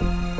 Bye.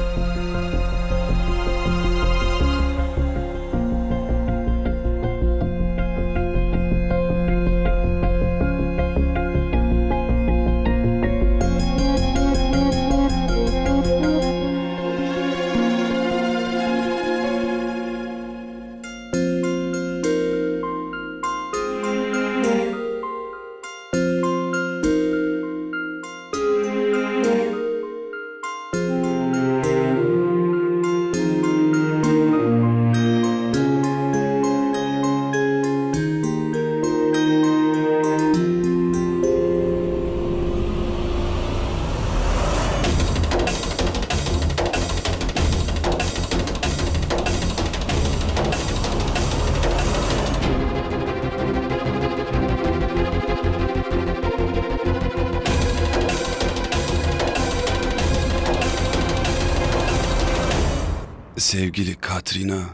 Sevgili Katrina,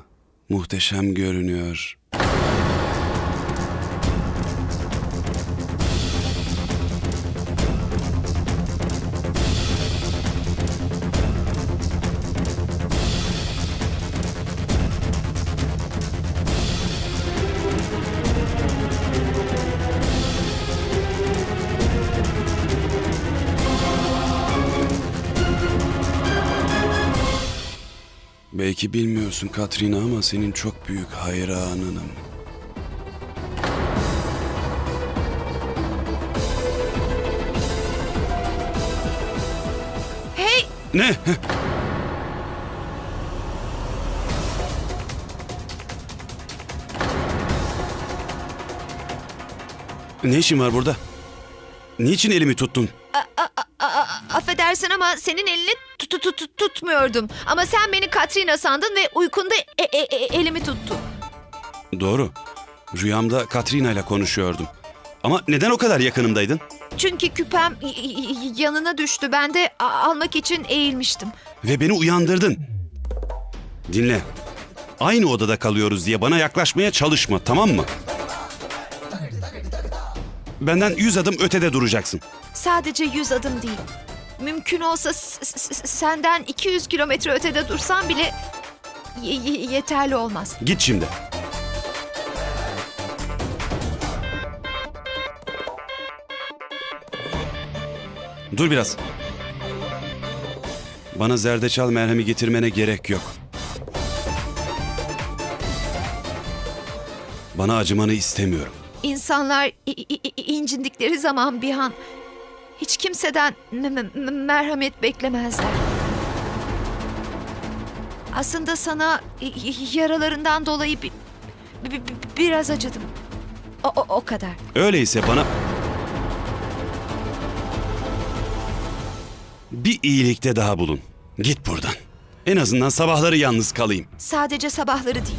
muhteşem görünüyor. Belki bilmiyorsun Katrina ama senin çok büyük hayranınım. Hey! Ne? Ne işin var burada? Niçin elimi tuttun? Affedersin ama senin elini tut, tut, tut- tutmuyordum. Ama sen beni Katrina sandın ve uykunda e- e- e- elimi tuttun. Doğru. Rüyamda Katrina ile konuşuyordum. Ama neden o kadar yakınımdaydın? Çünkü küpem yanına düştü. Ben de almak için eğilmiştim. Ve beni uyandırdın. Dinle. Aynı odada kalıyoruz diye bana yaklaşmaya çalışma, tamam mı? Benden yüz adım ötede duracaksın. Sadece yüz adım değil. Mümkün olsa senden 200 kilometre ötede dursam bile yeterli olmaz. Git şimdi. Dur biraz. Bana zerdeçal merhemi getirmene gerek yok. Bana acımanı istemiyorum. İnsanlar incindikleri zaman bir an hiç kimseden me- me- merhamet beklemezler. Aslında sana yaralarından dolayı bi- bi- bi- biraz acıdım. O, o, o kadar. Öyleyse bana... Bir iyilikte daha bulun. Git buradan. En azından sabahları yalnız kalayım. Sadece sabahları değil.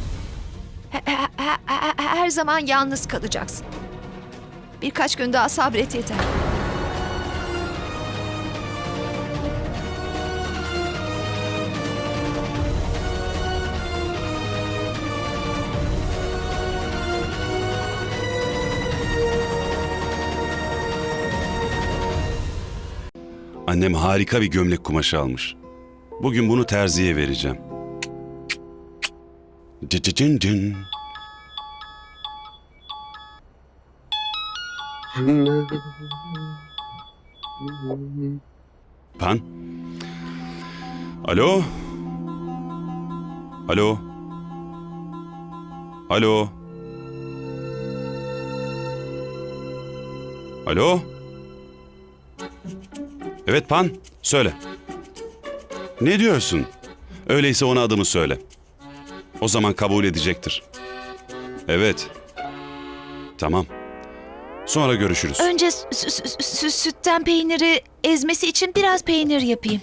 He- he- he- he- her zaman yalnız kalacaksın. Birkaç gün daha sabret yeter. Annem harika bir gömlek kumaşı almış. Bugün bunu terziye vereceğim. Cın cın. Pan? Alo? Alo? Alo? Alo? Evet Pan, söyle. Ne diyorsun? Öyleyse ona adımı söyle. O zaman kabul edecektir. Evet. Tamam. Sonra görüşürüz. Önce sü- sü- sü- sütten peyniri ezmesi için biraz peynir yapayım.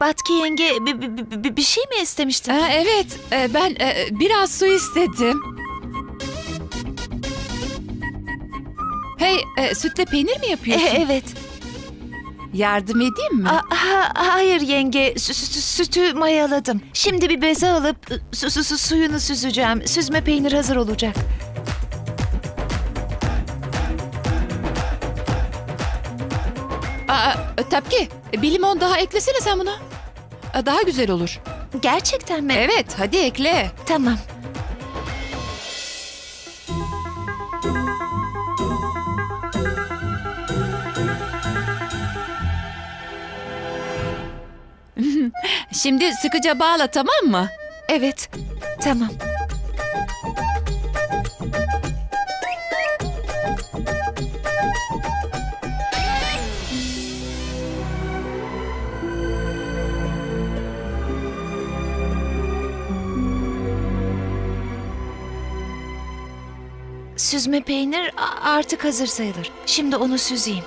Batki yenge bi- bi- bi- bir şey mi istemiştin? Aa, evet, e, ben e, biraz su istedim. Hey, e, sütle peynir mi E, yapıyorsun? evet. Yardım edeyim mi? A- ha- hayır yenge, sü- sü- sütü mayaladım. Şimdi bir beze alıp su- su- su- suyunu süzeceğim. Süzme peynir hazır olacak. Aa, e, bir limon daha eklesene sen buna. Aa, Daha güzel olur. Gerçekten mi? Evet, hadi ekle. Tamam. Şimdi sıkıca bağla tamam mı? Evet. Tamam. Süzme peynir artık hazır sayılır. Şimdi onu süzeyim.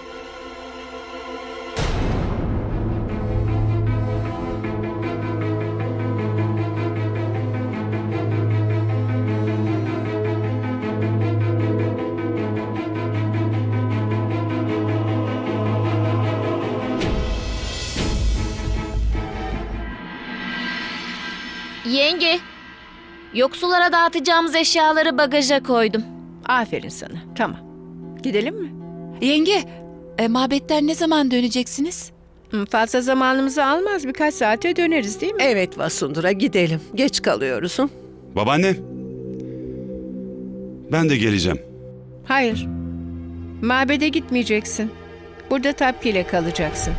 Yenge, yoksullara dağıtacağımız eşyaları bagaja koydum. Aferin sana. Tamam. Gidelim mi? Yenge, e, mabetten ne zaman döneceksiniz? Hı, Fazla zamanımızı almaz. Birkaç saate döneriz değil mi? Evet Vasundura gidelim. Geç kalıyoruz. Hı? Babaanne. Ben de geleceğim. Hayır. Mabede gitmeyeceksin. Burada Tapki ile kalacaksın.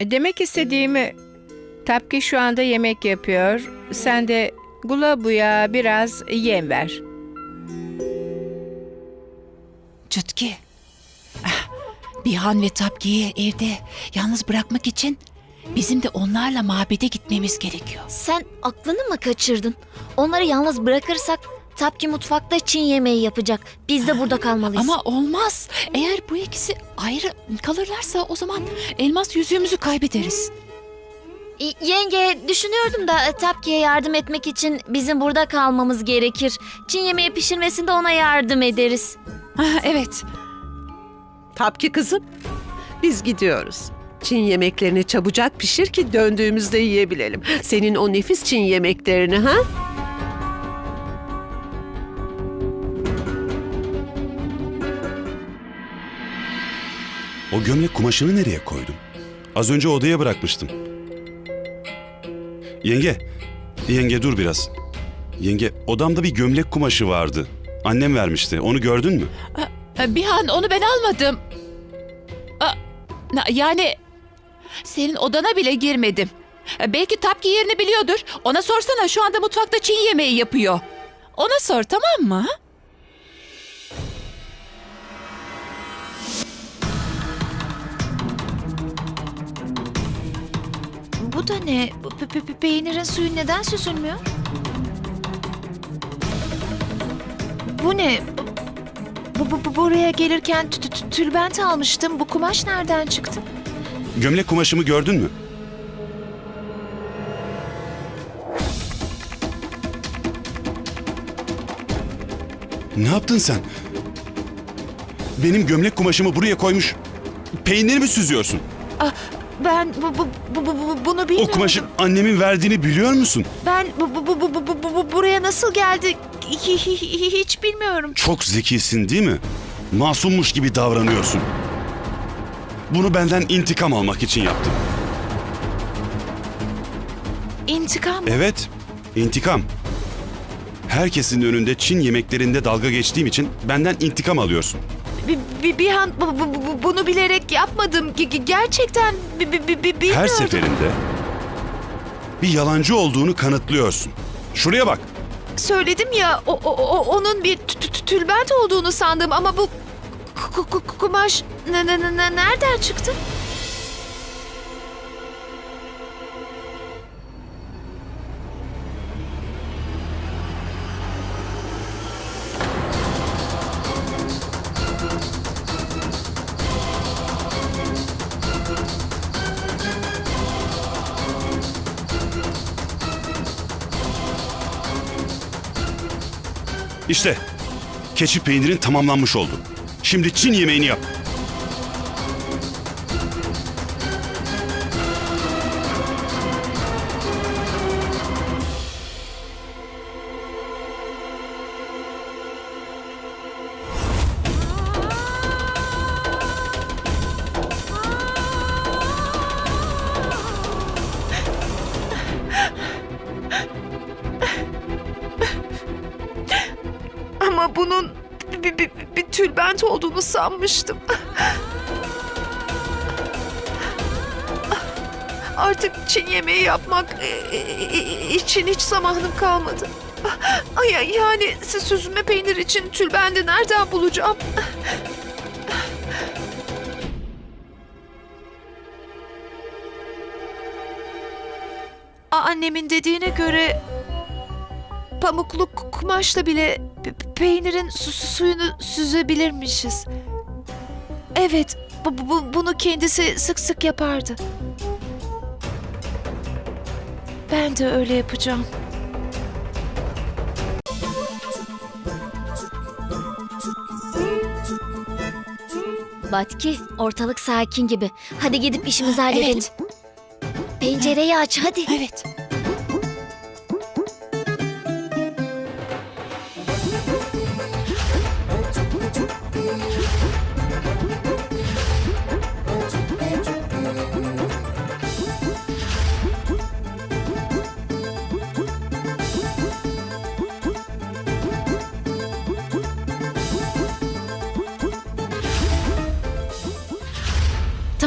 Demek istediğimi... Tapki şu anda yemek yapıyor. Sen de Gulabu'ya biraz yem ver. Çutki. Ah, Bihan ve Tapki'yi evde yalnız bırakmak için bizim de onlarla mabede gitmemiz gerekiyor. Sen aklını mı kaçırdın? Onları yalnız bırakırsak Tapki mutfakta Çin yemeği yapacak. Biz de burada kalmalıyız. Ama olmaz. Eğer bu ikisi ayrı kalırlarsa o zaman elmas yüzüğümüzü kaybederiz. Yenge, düşünüyordum da Tapki'ye yardım etmek için bizim burada kalmamız gerekir. Çin yemeği pişirmesinde ona yardım ederiz. Ah, evet. Tapki kızım. Biz gidiyoruz. Çin yemeklerini çabucak pişir ki döndüğümüzde yiyebilelim. Senin o nefis Çin yemeklerini ha? O gömlek kumaşını nereye koydun? Az önce odaya bırakmıştım. Yenge, yenge dur biraz. Yenge, odamda bir gömlek kumaşı vardı. Annem vermişti. Onu gördün mü? Ah, Bihan onu ben almadım. Yani senin odana bile girmedim. Ah, Belki Tapki yerini biliyordur. Ona sorsana şu anda mutfakta Çin yemeği yapıyor. Ona sor tamam mı? Bu da ne? Bu pe- pe- pe- peynirin suyu neden süzülmüyor? Bu ne? Bu, bu, bu- buraya gelirken tü- tü- tülbent almıştım. Bu kumaş nereden çıktı? Gömlek kumaşımı gördün mü? Ne yaptın sen? Benim gömlek kumaşımı buraya koymuş. Peynir mi süzüyorsun? Ah, ben bu, bu, bu, bu- bu- bunu O bilmiyordum. kumaşı annemin verdiğini biliyor musun? Ben bu, bu, bu, bu, bu, bu- bu- buraya nasıl geldi hi- hi- hi- hiç bilmiyorum. Çok zekisin değil mi? Masummuş gibi davranıyorsun. Bunu benden intikam almak için yaptın. İntikam. Evet, intikam. Herkesin önünde Çin yemeklerinde dalga geçtiğim için benden intikam alıyorsun. Bir, bir, bir an bu- bu- bu- bunu bilerek yapmadım. Ge- ge- Gerçekten bi, bi, bi, bi- bilmiyordum. Her seferinde bir yalancı olduğunu kanıtlıyorsun. Şuraya bak. Söyledim ya o, o- onun bir tü- tü- tülbent olduğunu sandım ama bu ku- ku- ku- kumaş ne, ne, ne- ne- nereden çıktı? İşte keçi peynirin tamamlanmış oldu. Şimdi Çin yemeğini yap. Sanmıştım. Artık Çin yemeği yapmak e, e, için hiç zamanım kalmadı. Ay, yani süzme peynir için tülbendi nereden bulacağım? Annemin dediğine göre pamuklu kumaşla bile pe- peynirin su- su- suyunu süzebilirmişiz. Evet, bu, bu- bunu kendisi sık sık yapardı. Ben de öyle yapacağım. Batki, ortalık sakin gibi. Hadi gidip işimizi halledelim. Evet. Pencereyi aç hadi. Evet.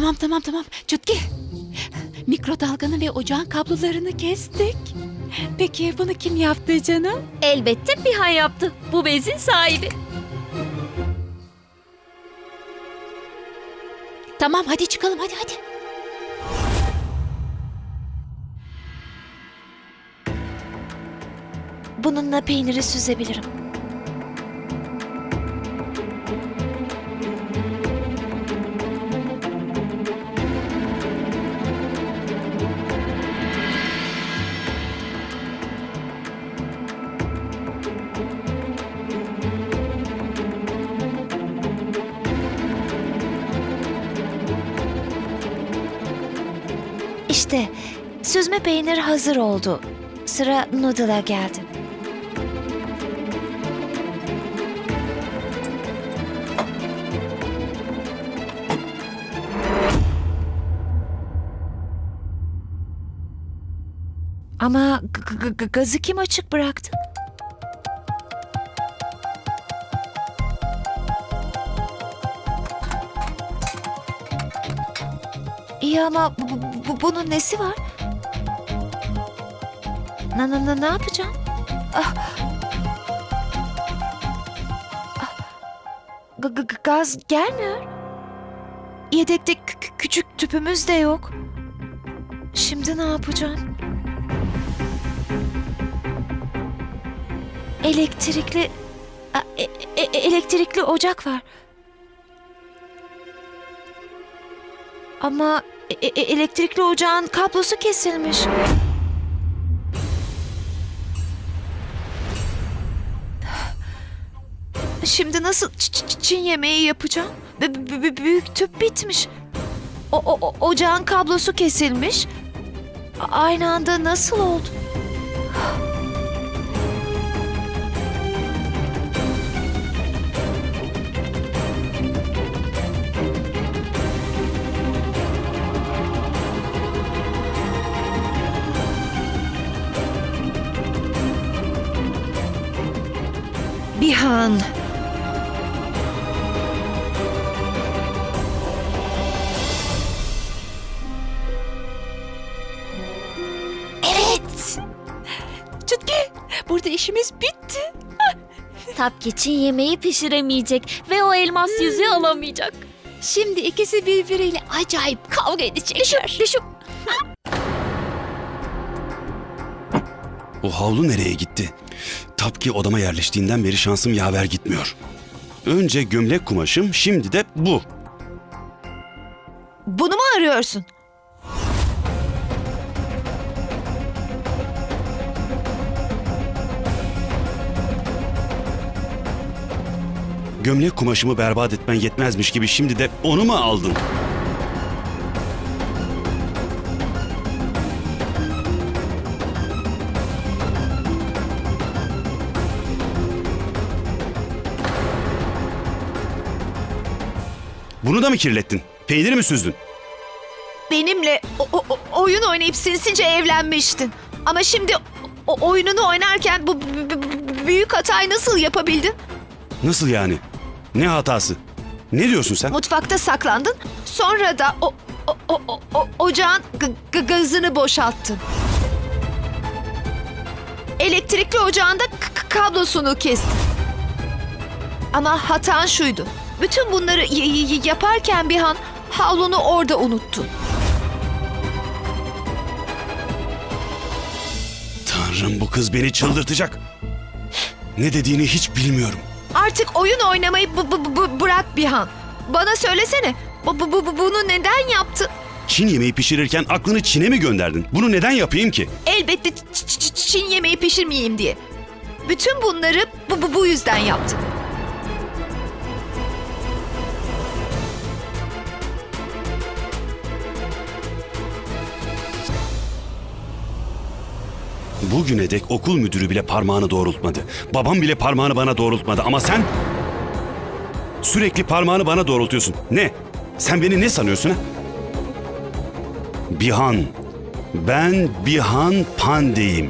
Tamam tamam tamam. Çutki. Mikrodalganın ve ocağın kablolarını kestik. Peki bunu kim yaptı canım? Elbette Pihan yaptı. Bu bezin sahibi. Tamam hadi çıkalım hadi hadi. Bununla peyniri süzebilirim. İşte süzme peynir hazır oldu. Sıra noodle'a geldi. Ama gazı kim açık bıraktı? İyi ama bu, bu- bu- bunun nesi var? Na, na, na- ne yapacağım? Ah. Ah. Gaz gelmiyor. Yedekte kü- kü- küçük tüpümüz de yok. Şimdi ne yapacağım? Elektrikli A, e- e- elektrikli ocak var. Ama e- e- elektrikli ocağın kablosu kesilmiş. Şimdi nasıl Çin yemeği yapacağım? B- büyük tüp bitmiş. O- o- ocağın kablosu kesilmiş. A- Aynı anda nasıl oldu? Bihan. Evet. Çutki burada işimiz bitti. Tapki Çin yemeği pişiremeyecek ve o elmas yüzüğü alamayacak. Şimdi ikisi birbiriyle acayip kavga edecekler. Düşük. O havlu nereye gitti? Tapki odama yerleştiğinden beri şansım yaver gitmiyor. Önce gömlek kumaşım, şimdi de bu. Bunu mu arıyorsun? Gömlek kumaşımı berbat etmen yetmezmiş gibi şimdi de onu mu aldın? Bunu da mı kirlettin? Peyniri mi süzdün? Benimle o- o- oyun oynayıp sinsice evlenmiştin. Ama şimdi o oyununu oynarken bu b- b- büyük hatayı nasıl yapabildin? Nasıl yani? Ne hatası? Ne diyorsun sen? Mutfakta saklandın. Sonra da o, o, o, o- o- ocağın g- g- gazını boşalttın. Elektrikli ocağında kablosunu kestin. Ama hatan şuydu. Bütün bunları yaparken bir an havlunu orada unuttun. Tanrım bu kız beni çıldırtacak. Ne dediğini hiç bilmiyorum. Artık oyun oynamayı bırak Bihan. Bana söylesene. Bu, bu, bu- bunu neden yaptın? Çin yemeği pişirirken aklını Çin'e mi gönderdin? Bunu neden yapayım ki? Elbette Çin yemeği pişirmeyeyim diye. Bütün bunları bu, bu, bu yüzden yaptın. Bugüne dek okul müdürü bile parmağını doğrultmadı. Babam bile parmağını bana doğrultmadı ama sen... Sürekli parmağını bana doğrultuyorsun. Ne? Sen beni ne sanıyorsun ha? Bihan. Ben Bihan Pandeyim.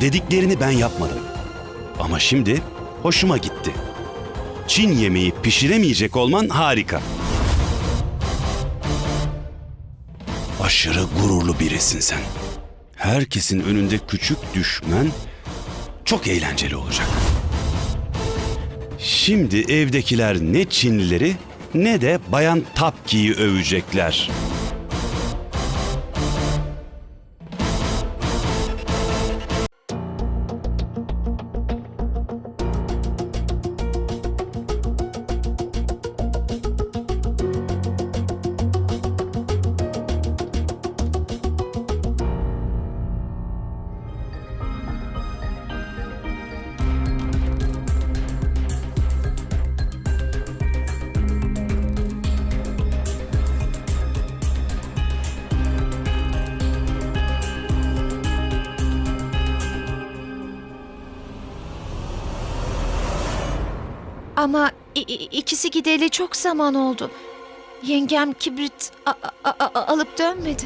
Dediklerini ben yapmadım. Ama şimdi hoşuma gitti. Çin yemeği pişiremeyecek olman harika. Aşırı gururlu birisin sen. Herkesin önünde küçük düşmen çok eğlenceli olacak. Şimdi evdekiler ne Çinlileri ne de Bayan Tapki'yi övecekler. Ama ikisi gideli çok zaman oldu. Yengem kibrit alıp dönmedi.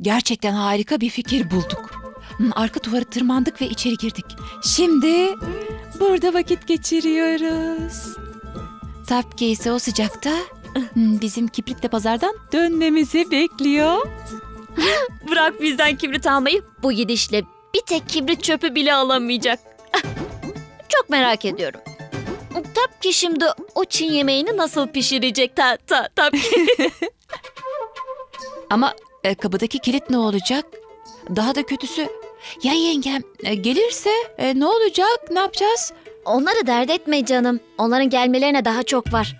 Gerçekten harika bir fikir bulduk. Arka duvara tırmandık ve içeri girdik. Şimdi burada vakit geçiriyoruz. Tapki ise o sıcakta bizim kibritle pazardan dönmemizi bekliyor. Bırak bizden kibrit almayı. Bu gidişle bir tek kibrit çöpü bile alamayacak. Çok merak ediyorum. Tabii ki şimdi o Çin yemeğini nasıl pişirecek ta ta tabii ki. Ama e, kapıdaki kilit ne olacak? Daha da kötüsü ya yengem e, gelirse e, ne olacak? Ne yapacağız? Onları dert etme canım. Onların gelmelerine daha çok var.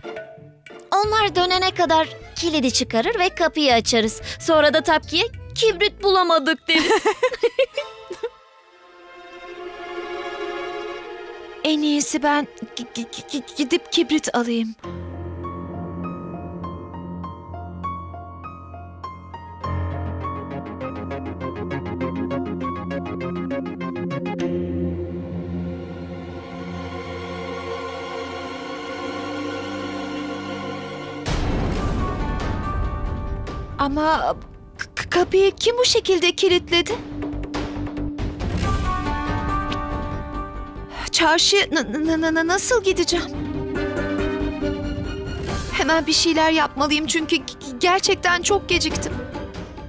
Onlar dönene kadar kilidi çıkarır ve kapıyı açarız. Sonra da Tapki'ye kibrit bulamadık deriz. En iyisi ben gi- gi- gi- gidip kibrit alayım. Ama kapıyı kim bu şekilde kilitledi? Çarşı n- n- n- nasıl gideceğim? Hemen bir şeyler yapmalıyım çünkü gerçekten çok geciktim.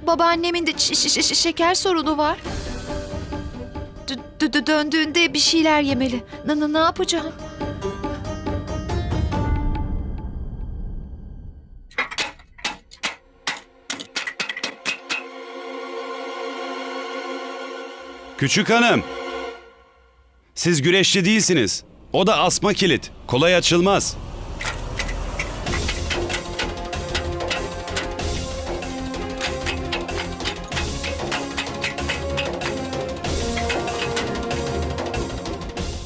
Babaannemin de şeker sorunu var. Döndüğünde bir şeyler yemeli. N- ne yapacağım? Küçük hanım. Siz güreşçi değilsiniz. O da asma kilit. Kolay açılmaz.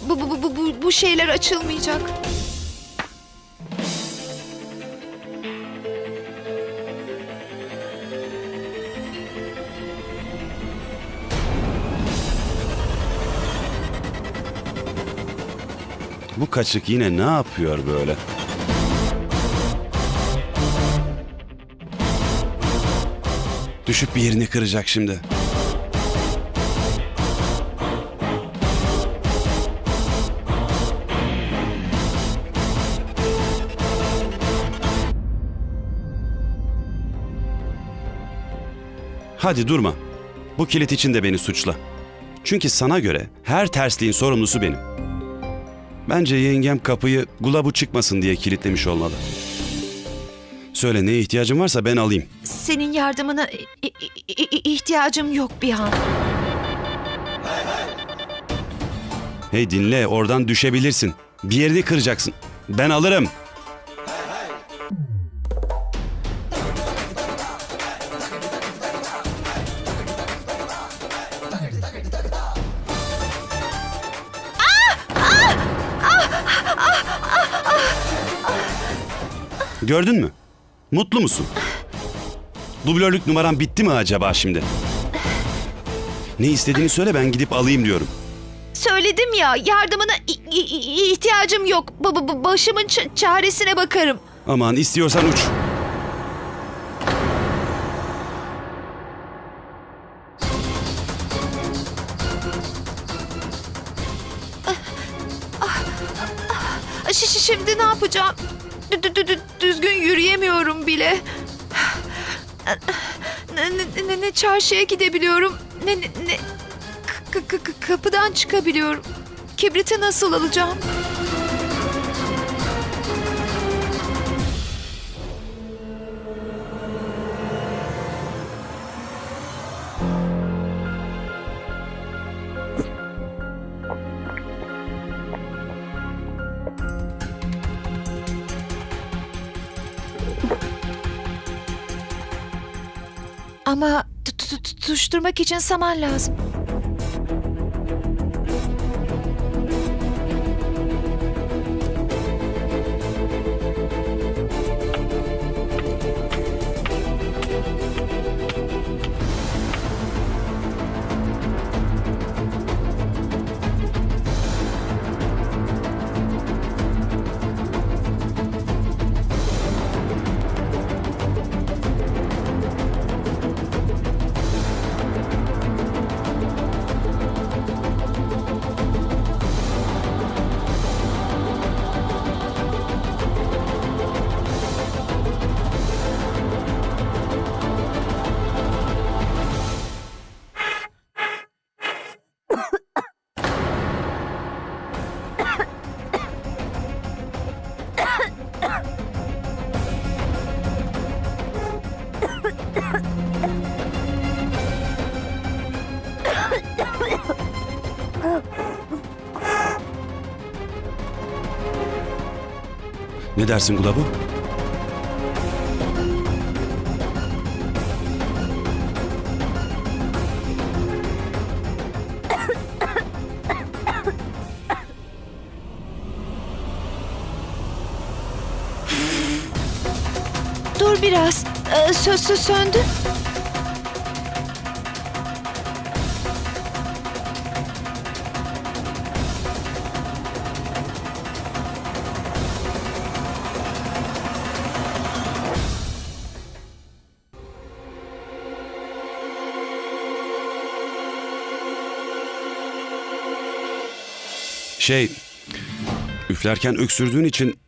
bu, bu, bu, bu, bu şeyler açılmayacak. Bu kaçık yine ne yapıyor böyle? Düşüp bir yerini kıracak şimdi. Hadi durma. Bu kilit için de beni suçla. Çünkü sana göre her tersliğin sorumlusu benim. Bence yengem kapıyı gulabu çıkmasın diye kilitlemiş olmalı. Söyle neye ihtiyacın varsa ben alayım. Senin yardımına i- i- i- ihtiyacım yok Bihan. Hey dinle oradan düşebilirsin. Bir yerini kıracaksın. Ben alırım. Gördün mü? Mutlu musun? Dublörlük numaran bitti mi acaba şimdi? Ne istediğini söyle ben gidip alayım diyorum. Söyledim ya yardımına ihtiyacım yok. Ba- ba- başımın çaresine bakarım. Aman istiyorsan uç. Ş- ş- şimdi ne yapacağım? Dü- dü- dü- dü- düzgün yürüyemiyorum bile. Ne, ne- ne- ne çarşıya gidebiliyorum ne, ne, ne kapıdan çıkabiliyorum. Kibriti nasıl alacağım? Ama tu- tu- tu- tutuşturmak için saman lazım. Ne dersin Gulabu? Ee, sö- sö- söndü. Şey, üflerken öksürdüğün için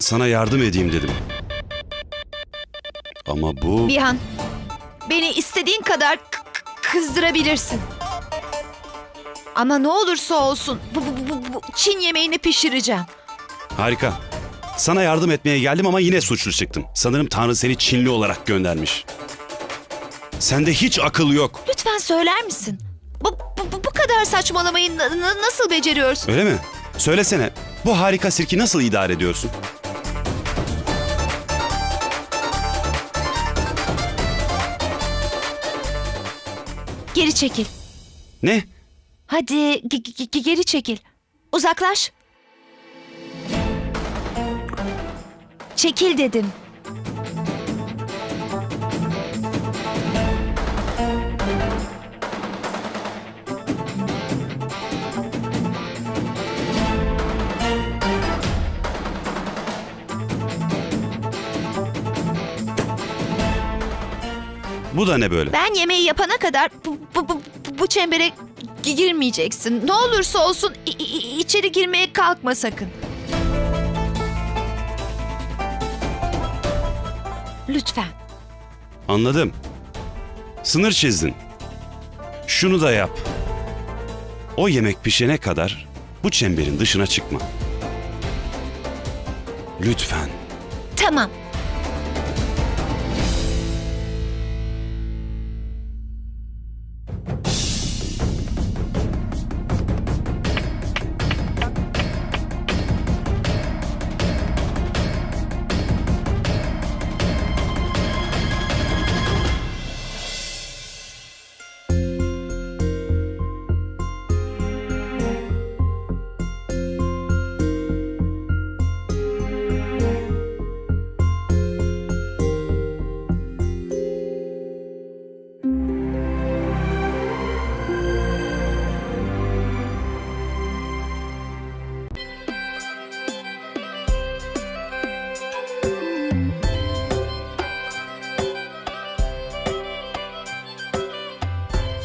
sana yardım edeyim dedim. Ama bu... Bihan, beni istediğin kadar kızdırabilirsin. Ama ne olursa olsun bu, bu, bu, bu Çin yemeğini pişireceğim. Harika. Sana yardım etmeye geldim ama yine suçlu çıktım. Sanırım Tanrı seni Çinli olarak göndermiş. Sende hiç akıl yok. Lütfen söyler misin? Bu, bu, bu- kadar saçmalamayı na- na- nasıl beceriyorsun? Öyle mi? Söylesene. Bu harika sirki nasıl idare ediyorsun? Geri çekil. Ne? Hadi ge- ge- ge- geri çekil. Uzaklaş. Çekil dedim. Bu da ne böyle? Ben yemeği yapana kadar bu, bu, bu, bu çembere gi- girmeyeceksin. Ne olursa olsun i- i- içeri girmeye kalkma sakın. Lütfen. Anladım. Sınır çizdin. Şunu da yap. O yemek pişene kadar bu çemberin dışına çıkma. Lütfen. Tamam.